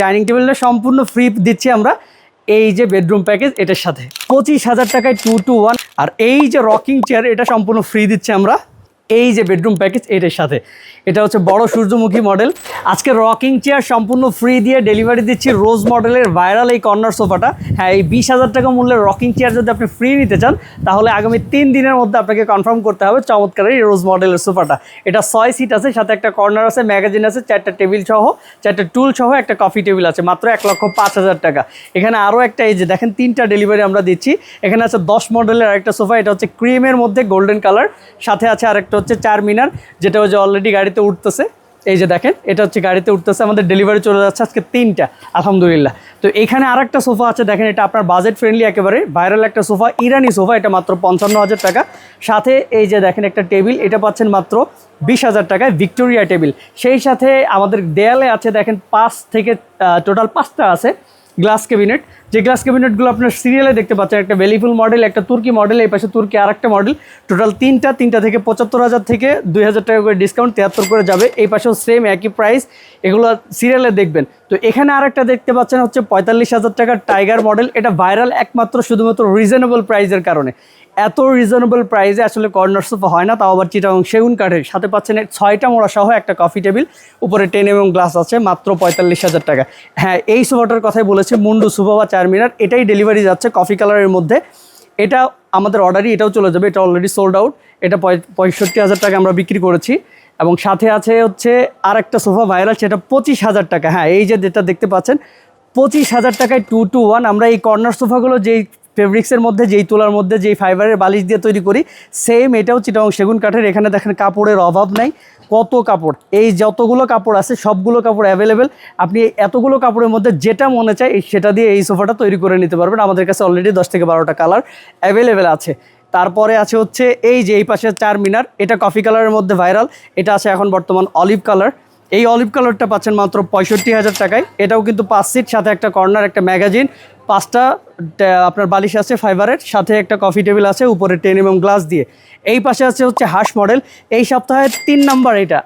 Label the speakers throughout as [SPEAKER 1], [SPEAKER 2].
[SPEAKER 1] Dining টেবিলটা সম্পূর্ণ free দিচ্ছি আমরা। এই যে বেডরুম প্যাকেজ এটার সাথে। পঁচিশ হাজার টাকায় টু টু ওয়ান আর এই যে রকিং চেয়ার এটা সম্পূর্ণ ফ্রি দিচ্ছি আমরা। এই যে বেডরুম প্যাকেজ এটার সাথে। এটা হচ্ছে বড় সূর্যমুখী মডেল আজকে রকিং চেয়ার সম্পূর্ণ ফ্রি দিয়ে ডেলিভারি দিচ্ছি রোজ মডেলের ভাইরাল এই কর্নার সোফাটা হ্যাঁ এই বিশ হাজার টাকা মূল্যের রকিং চেয়ার যদি আপনি ফ্রি নিতে চান, তাহলে আগামী তিন দিনের মধ্যে আপনাকে কনফার্ম করতে হবে চমৎকার এই রোজ মডেলের সোফাটা এটা ছয় সিট আছে, সাথে একটা কর্নার আছে ম্যাগাজিন আছে, চারটা টেবিল সহ, চারটা টুল সহ, একটা কফি টেবিল আছে, মাত্র এক লক্ষ পাঁচ হাজার টাকা। এখানে আরও একটা এই যে দেখেন, তিনটা ডেলিভারি আমরা দিচ্ছি। এখানে আছে দশ মডেলের আরেকটা সোফা এটা হচ্ছে ক্রিমের মধ্যে গোল্ডেন কালার সাথে আছে আরেকটা হচ্ছে চার মিনার, যেটা হচ্ছে অলরেডি গাড়িতে উঠতেছে। এই যে দেখেন, এটা হচ্ছে গাড়িতে উঠতেছে, আমাদের ডেলিভারি চলে যাচ্ছে আজকে তিনটা, আলহামদুলিল্লাহ। তো এখানে আরেকটা সোফা আছে, দেখেন এটা আপনার বাজেট ফ্রেন্ডলি একেবারে ভাইরাল একটা সোফা, ইরানি সোফা, এটা মাত্র পঞ্চান্ন হাজার টাকা। সাথে এই যে দেখেন একটা টেবিল, এটা পাচ্ছেন মাত্র বিশ হাজার টাকায় ভিক্টোরিয়া টেবিল। সেই সাথে আমাদের দেয়ালে আছে, দেখেন পাঁচ থেকে টোটাল পাঁচটা আছে। Glass cabinet. যে গ্লাস ক্যাবিনেটগুলো আপনার সিরিয়ালে দেখতে পাচ্ছেন, একটা বেলিফুল মডেল একটা তুর্কি মডেল এই পাশে তুর্কি আর একটা মডেল টোটাল তিনটা তিনটা থেকে পঁচাত্তর হাজার থেকে দুই হাজার টাকা করে ডিসকাউন্ট তিয়াত্তর করে যাবে। এই পাশেও সেম একই প্রাইস এগুলো সিরিয়ালে দেখবেন। তো এখানে আর একটা দেখতে পাচ্ছেন হচ্ছে পঁয়তাল্লিশ হাজার টাকার টাইগার মডেল এটা ভাইরাল একমাত্র শুধুমাত্র রিজনেবল প্রাইসের কারণে। এত রিজনেবল প্রাইসে আসলে কর্নার সোফা হয় না, তাও আবার চিটাং সেগুন কাঠের সাথে পাচ্ছেন ছয়টা মোড়া সহ একটা কফি টেবিল উপরে টেন এবং গ্লাস আছে, মাত্র পঁয়তাল্লিশ হাজার টাকা। হ্যাঁ এই সোফাটার কথাই বলেছে, মুন্ডু সোফা বা চার মিনার, এটাই ডেলিভারি যাচ্ছে কফি কালারের মধ্যে। এটা আমাদের অর্ডারই এটাও চলে যাবে, এটা অলরেডি সোল্ড আউট এটা পঁয়- পঁয়ষট্টি হাজার টাকা আমরা বিক্রি করেছি। এবং সাথে আছে হচ্ছে আর একটা সোফা ভাইরাল সেটা পঁচিশ হাজার টাকা। হ্যাঁ এই যে যেটা দেখতে পাচ্ছেন, পঁচিশ হাজার টাকায় টু টু ওয়ান আমরা এই কর্নার সোফাগুলো যেই ফেব্রিক্সের মধ্যে, যেই তুলার মধ্যে, যেই ফাইবারের বালিশ দিয়ে তৈরি করি সেম এটাও চিটাং সেগুন কাঠের। এখানে দেখেন কাপড়ের অভাব নাই। কত কাপড়? এই যতগুলো কাপড় আছে, সবগুলো কাপড় অ্যাভেলেবেল আপনি এতগুলো কাপড়ের মধ্যে যেটা মনে চায় সেটা দিয়ে এই সোফাটা তৈরি করে নিতে পারবেন। আমাদের কাছে অলরেডি দশ থেকে বারোটা কালার অ্যাভেলেবেল আছে। তারপরে আছে হচ্ছে, এই যে এই পাশে চার মিনার, এটা কফি কালারের মধ্যে ভাইরাল এটা আছে এখন বর্তমান অলিভ কালার এই অলিভ কালারটা পাচ্ছেন মাত্র পঁয়ষট্টি হাজার টাকায়। এটাও কিন্তু পাঁচ সিট সাথে একটা কর্নার একটা ম্যাগাজিন পাঁচটা আপনার বালিশ আছে ফাইবারের সাথে একটা কফি টেবিল আছে, উপরে টেন এবং গ্লাস দিয়ে। এই পাশে আছে হচ্ছে হাঁস মডেল এই সপ্তাহে তিন নাম্বার এটা।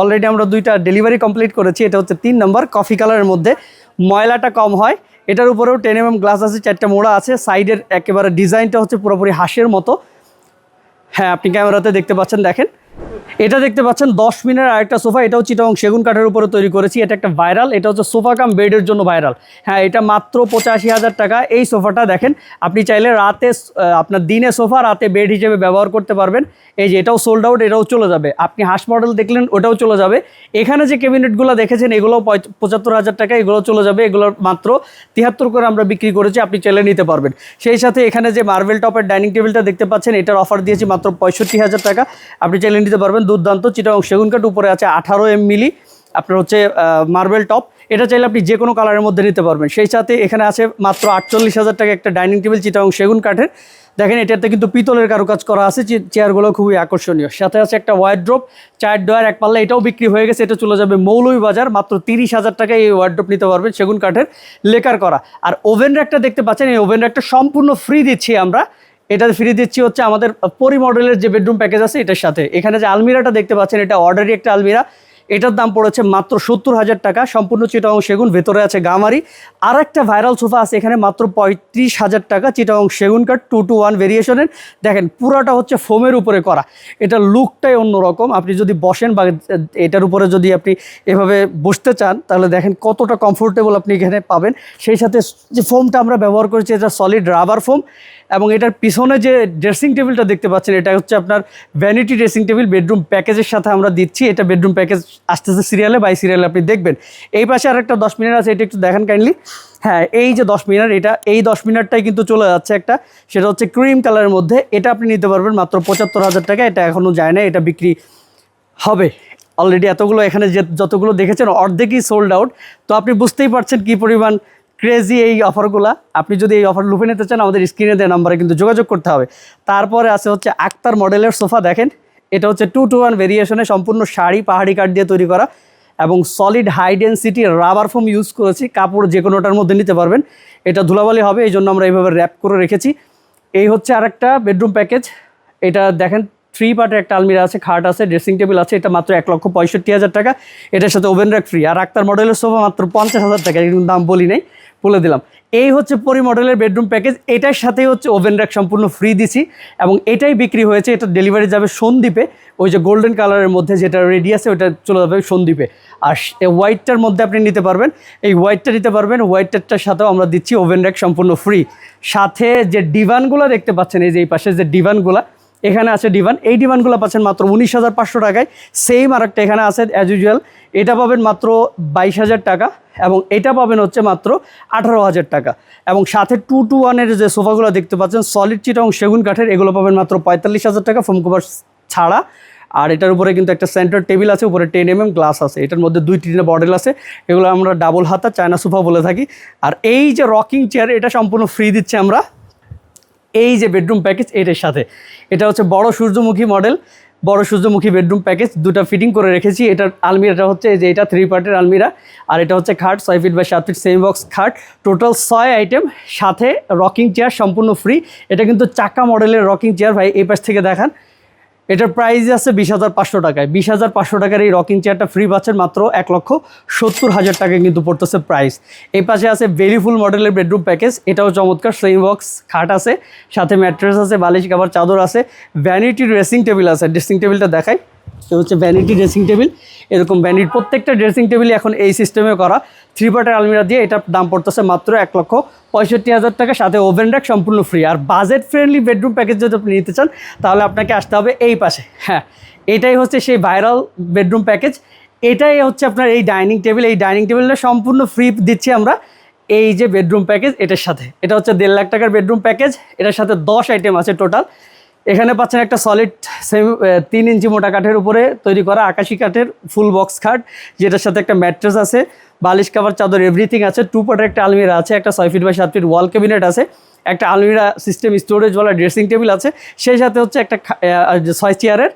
[SPEAKER 1] অলরেডি আমরা দুইটা ডেলিভারি কমপ্লিট করেছি, এটা হচ্ছে তিন নাম্বার কফি কালারের মধ্যে। ময়লাটা কম হয়। এটার উপরেও টেন এম গ্লাস আছে, চারটা মোড়া আছে। সাইডের একেবারে ডিজাইনটা হচ্ছে পুরোপুরি হাঁসের মতো। হ্যাঁ আপনি ক্যামেরাতে দেখতে পাচ্ছেন, দেখেন। এটা দেখতে পাচ্ছেন, দশ মিনিটের আরেকটা সোফা, এটাও চিটাং সেগুন কাঠের উপরে তৈরি করেছি। এটা একটা ভাইরাল, এটা হচ্ছে সোফা কাম বেডের জন্য ভাইরাল। হ্যাঁ এটা মাত্র পঁচাশি হাজার টাকা। এই সোফাটা দেখেন, আপনি চাইলে রাতে আপনার দিনে সোফা, রাতে বেড হিসেবে ব্যবহার করতে পারবেন। এই যে এটাও সোল্ড আউট এটাও চলে যাবে। আপনি হাঁস মডেল দেখলেন, ওটাও চলে যাবে। এখানে যে ক্যাবিনেটগুলো দেখেছেন এগুলো পঁচাত্তর হাজার টাকা এগুলো চলে যাবে। এগুলো মাত্র তিয়াত্তর করে আমরা বিক্রি করেছি, আপনি চাইলে নিতে পারবেন। সেই সাথে এখানে যে মার্বেল টপের ডাইনিং টেবিলটা দেখতে পাচ্ছেন, এটার অফার দিয়েছি মাত্র পঁয়ষট্টি হাজার টাকা। আপনি চাইলে নিতে পারবেন। দুর্দান্ত চিটাং সেগুন কাঠ উপরে আছে আঠারো এম মিলি। আপনার হচ্ছে মার্বেল টপ এটা চাইলে আপনি যে কোনো কালারের মধ্যে নিতে পারবেন। সেই সাথে এখানে আছে মাত্র আটচল্লিশ হাজার টাকা একটা ডাইনিং টেবিল চিটাং সেগুন কাঠের। দেখেন, এটাতে কিন্তু পিতলের কারুকাজ করা আছে চেয়ারগুলো খুবই আকর্ষণীয়। সাথে আছে একটা ওয়ার্ড্রোপ চার ডয়ার এক পাল্লা, এটাও বিক্রি হয়ে গেছে। এটা চলে যাবে মৌলভী বাজার, মাত্র তিরিশ হাজার টাকায় এই ওয়ার্ড্রোপ নিতে পারবেন সেগুন কাঠের লেকার করা। আর ওভেন র্যাকটা দেখতে পাচ্ছেন, এই ওভেন র্যাকটা সম্পূর্ণ ফ্রি দিচ্ছি আমরা। এটা ফ্রি দিচ্ছি হচ্ছে আমাদের পরি মডেলের যে বেডরুম প্যাকেজ আছে, এটার সাথে। এখানে যে আলমিরাটা দেখতে পাচ্ছেন, এটা অর্ডারি একটা আলমিরা। এটার দাম পড়েছে মাত্র সত্তর হাজার টাকা। সম্পূর্ণ চিটাং সেগুন, ভেতরে আছে গামারি। আর একটা ভাইরাল সোফা আছে এখানে মাত্র পঁয়ত্রিশ হাজার টাকা চিটাং সেগুন কাঠ টু টু ওয়ান ভেরিয়েশনের দেখেন, পুরাটা হচ্ছে ফোমের উপরে করা। এটা লুকটাই অন্যরকম। আপনি যদি বসেন বা এটার উপরে যদি আপনি এভাবে বসতে চান, তাহলে দেখেন কতটা কমফোর্টেবল আপনি এখানে পাবেন। সেই সাথে যে ফোমটা আমরা ব্যবহার করেছি, এটা সলিড রাবার ফোম এবং এটার পিছনে যে ড্রেসিং টেবিলটা দেখতে পাচ্ছেন, এটা হচ্ছে আপনার ভ্যানিটি ড্রেসিং টেবিল বেডরুম প্যাকেজের সাথে আমরা দিচ্ছি। এটা বেডরুম প্যাকেজ আসতেছে সিরিয়ালে বাই সিরিয়ালে আপনি দেখবেন। এই পাশে আর একটা দশ মিনিট আছে, এটা একটু দেখান কাইন্ডলি হ্যাঁ এই যে দশ মিনিট এটা, এই দশ মিনিটটাই কিন্তু চলে যাচ্ছে একটা, সেটা হচ্ছে ক্রিম কালারের মধ্যে। এটা আপনি নিতে পারবেন মাত্র পঁচাত্তর হাজার টাকা, এটা এখনও যায় না, এটা বিক্রি হবে। অলরেডি এতগুলো এখানে যে যতগুলো দেখেছেন, অর্ধেকই সোল্ড আউট তো আপনি বুঝতেই পারছেন কি পরিমাণ ক্রেজি এই অফারগুলো আপনি যদি এই অফার লুফে নিতে চান, আমাদের স্ক্রিনে দেওয়া নাম্বারে কিন্তু যোগাযোগ করতে হবে। তারপরে আছে হচ্ছে আক্তার মডেলের সোফা দেখেন। এটা হচ্ছে টু টু ওয়ান ভেরিয়েশনে সম্পূর্ণ শাড়ি, পাহাড়ি কাঠ দিয়ে তৈরি করা এবং solid high density rubber foam use করেছি। কাপড় যে কোনোটার মধ্যে নিতে পারবেন। এটা ধুলাবালি হবে, এই জন্য আমরা এইভাবে র্যাপ করে রেখেছি। এই হচ্ছে আরেকটা বেডরুম প্যাকেজ এটা দেখেন থ্রি পার্টের একটা আলমিরা আছে, খাট আছে ড্রেসিং টেবিল আছে। এটা মাত্র এক লক্ষ পঁয়ষট্টি হাজার টাকা। এটার সাথে ওভেন র্যাক ফ্রি আর আক্তার মডেলের সোফা মাত্র পঞ্চাশ হাজার টাকা, এরকম দাম বলি নাই। বলে দিলাম। এই হচ্ছে পরি মডেলের বেডরুম প্যাকেজ এটার সাথেই হচ্ছে ওভেন র্যাক সম্পূর্ণ ফ্রি দিছি এবং এটাই বিক্রি হয়েছে। এটা ডেলিভারি যাবে সন্দ্বীপে। ওই যে গোল্ডেন কালারের মধ্যে যেটা রেডি আছে ওটা চলে যাবে সন্দ্বীপে। আর হোয়াইটটার মধ্যে আপনি নিতে পারবেন। এই হোয়াইটটা নিতে পারবেন। হোয়াইটটার সাথেও আমরা দিচ্ছি ওভেন র্যাক সম্পূর্ণ ফ্রি সাথে যে ডিভানগুলো দেখতে পাচ্ছেন, এই যে এই পাশে যে ডিভানগুলো এখানে আছে ডিভান এই ডিভানগুলো পাচ্ছেন মাত্র উনিশ হাজার পাঁচশো টাকায়। সেম আর একটা এখানে আছে অ্যাজ ইউজুয়াল এটা পাবেন মাত্র বাইশ হাজার টাকা এবং এটা পাবেন হচ্ছে মাত্র আঠারো হাজার টাকা। এবং সাথে টু টু ওয়ানের যে সোফাগুলো দেখতে পাচ্ছেন সলিড চিট এবং সেগুন কাঠের, এগুলো পাবেন মাত্র পঁয়তাল্লিশ হাজার টাকা ফোম কভার ছাড়া। আর এটার উপরে কিন্তু একটা সেন্টার টেবিল আছে, উপরে টেন এম এম গ্লাস আছে। এটার মধ্যে দুই তিনটা মডেল আছে, এগুলো আমরা ডাবল হাতা, চায়না সোফা বলে থাকি। আর এই যে রকিং চেয়ার এটা সম্পূর্ণ ফ্রি দিচ্ছে আমরা। এই যে বেডরুম প্যাকেজ এটার সাথে। এটা হচ্ছে বড় সূর্যমুখী মডেল বড় সূর্যমুখী বেডরুম প্যাকেজ দুটো ফিটিং করে রেখেছি। এটার আলমিরাটা হচ্ছে যে এটা থ্রি পার্টের আলমিরা। আর এটা হচ্ছে খাট, ছয় ফিট বাই সাত ফিট সেমি বক্স খাট। টোটাল ছয় আইটেম সাথে রকিং চেয়ার সম্পূর্ণ ফ্রি এটা কিন্তু চাকা মডেলের রকিং চেয়ার ভাই, এই পাশ থেকে দেখান। এটার প্রাইস আছে বিশ হাজার পাঁচশো টাকায়। বিশ হাজার পাঁচশো টাকার এই রকিং চেয়ারটা ফ্রি পাচ্ছেন মাত্র এক লক্ষ সত্তর হাজার টাকায় কিন্তু পড়তেছে প্রাইস এই পাশে আছে ভেরিফুল মডেলের বেডরুম প্যাকেজ এটাও চমৎকার সেম বক্স খাট আছে, সাথে ম্যাট্রেস আছে, বালিশ কাবার চাদর আছে। ভ্যানিটি ড্রেসিং টেবিল আছে। ড্রেসিং টেবিলটা দেখাই। এটা হচ্ছে ভ্যানিটি ড্রেসিং টেবিল এরকম ভ্যানিটি প্রত্যেকটা ড্রেসিং টেবিল এখন এই সিস্টেমে করা। থ্রি পার্টের আলমিরা দিয়ে এটার দাম পড়তেছে মাত্র এক লক্ষ পঁয়ষট্টি হাজার টাকা। সাথে ওভেন র্যাক সম্পূর্ণ ফ্রি আর বাজেট ফ্রেন্ডলি বেডরুম প্যাকেজ যদি আপনি নিতে চান, তাহলে আপনাকে আসতে হবে এই পাশে। হ্যাঁ এটাই হচ্ছে সেই ভাইরাল বেডরুম প্যাকেজ এটাই হচ্ছে আপনার এই ডাইনিং টেবিল এই ডাইনিং টেবিলটা সম্পূর্ণ ফ্রি দিচ্ছি আমরা এই যে বেডরুম প্যাকেজ এটার সাথে। এটা হচ্ছে দেড় লাখ টাকার বেডরুম প্যাকেজ এটার সাথে দশ আইটেম আছে টোটাল এখানে পাচ্ছেন একটা সলিড সেমি তিন ইঞ্চি মোটা কাঠের উপরে তৈরি করা আকাশি কাঠের ফুল বক্স খাট, যেটার সাথে একটা ম্যাট্রেস আছে, বালিশ কাভার চাদর এভরিথিং আছে টু পার্টের একটা আলমিরা আছে, একটা ছয় ফিট বাই সাত ফিট ওয়াল ক্যাবিনেট আছে, একটা আলমিরা সিস্টেম স্টোরেজ স্টোরেজওয়ালা ড্রেসিং টেবিল আছে, সেই সাথে হচ্ছে একটা ছয় চেয়ারের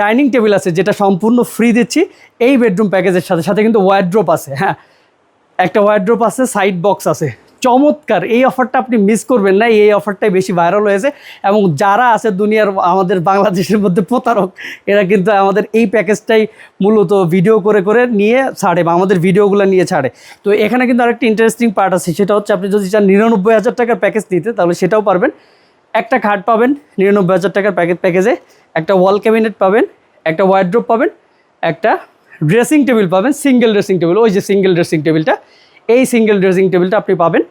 [SPEAKER 1] ডাইনিং টেবিল আছে, যেটা সম্পূর্ণ ফ্রি দিচ্ছি, এই বেডরুম প্যাকেজের সাথে সাথে কিন্তু ওয়ার্ড্রোপ আছে হ্যাঁ একটা ওয়ার্ড্রোপ আছে সাইড বক্স আছে। চমৎকার। এই অফারটা আপনি মিস করবেন না। এই অফারটাই বেশি ভাইরাল হয়েছে এবং যারা আছে দুনিয়ার, আমাদের বাংলাদেশের মধ্যে প্রতারক, এরা কিন্তু আমাদের এই প্যাকেজটাই মূলত ভিডিও করে করে নিয়ে ছাড়ে বা আমাদের ভিডিওগুলো নিয়ে ছাড়ে। তো এখানে কিন্তু আরেকটা ইন্টারেস্টিং পার্ট আছে। সেটা হচ্ছে আপনি যদি চান নিরানব্বই হাজার টাকার প্যাকেজ নিতে, তাহলে সেটাও পারবেন। একটা খাট পাবেন, নিরানব্বই হাজার টাকার প্যাকেজ প্যাকেজে একটা ওয়াল ক্যাবিনেট পাবেন, একটা ওয়ার্ড্রোপ পাবেন, একটা ড্রেসিং টেবিল পাবেন সিঙ্গেল ড্রেসিং টেবিল ওই যে সিঙ্গেল ড্রেসিং টেবিলটা এই সিঙ্গেল ড্রেসিং টেবিলটা আপনি পাবেন।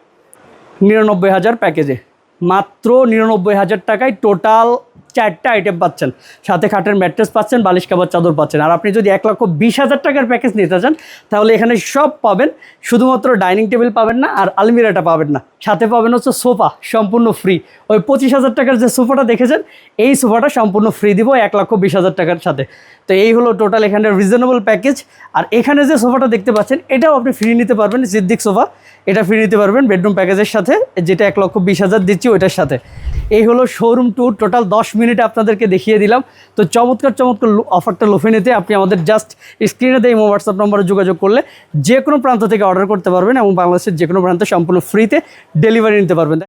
[SPEAKER 1] নিরানব্বই হাজার প্যাকেজে মাত্র নিরানব্বই হাজার টাকায় টোটাল চারটা আইটেম পাচ্ছেন। সাথে খাটের ম্যাট্রেস পাচ্ছেন, বালিশ কাবার চাদর পাচ্ছেন। আর আপনি যদি এক লক্ষ বিশ হাজার টাকার প্যাকেজ নিতে চান, তাহলে এখানে সব পাবেন। শুধুমাত্র ডাইনিং টেবিল পাবেন না, আর আলমিরাটা পাবেন না। সাথে পাবেন হচ্ছে সোফা, সম্পূর্ণ ফ্রি ওই পঁচিশ হাজার টাকার যে সোফাটা দেখেছেন, এই সোফাটা সম্পূর্ণ ফ্রি দিব এক লক্ষ বিশ হাজার টাকার সাথে। তো এই হলো টোটাল এখানে রিজনেবল প্যাকেজ আর এখানে যে সোফাটা দেখতে পাচ্ছেন, এটাও আপনি ফ্রি নিতে পারবেন, সিদ্দিক সোফা। এটা ফ্রি নিতে পারবেন বেডরুম প্যাকেজের সাথে, যেটা এক লক্ষ বিশ হাজার দিচ্ছি ওইটার সাথে। এই হলো শোরুম ট্যুর টোটাল দশ মিনিটে আপনাদেরকে দেখিয়ে দিলাম। তো চমৎকার চমৎকার অফারটা লোফে নিতে আপনি আমাদের জাস্ট স্ক্রিনে দিয়ে হোয়াটসঅ্যাপ নম্বরে যোগাযোগ করলে যে কোনো প্রান্ত থেকে অর্ডার করতে পারবেন এবং বাংলাদেশের যে কোনো প্রান্তে সম্পূর্ণ ফ্রিতে ডেলিভারি নিতে পারবেন।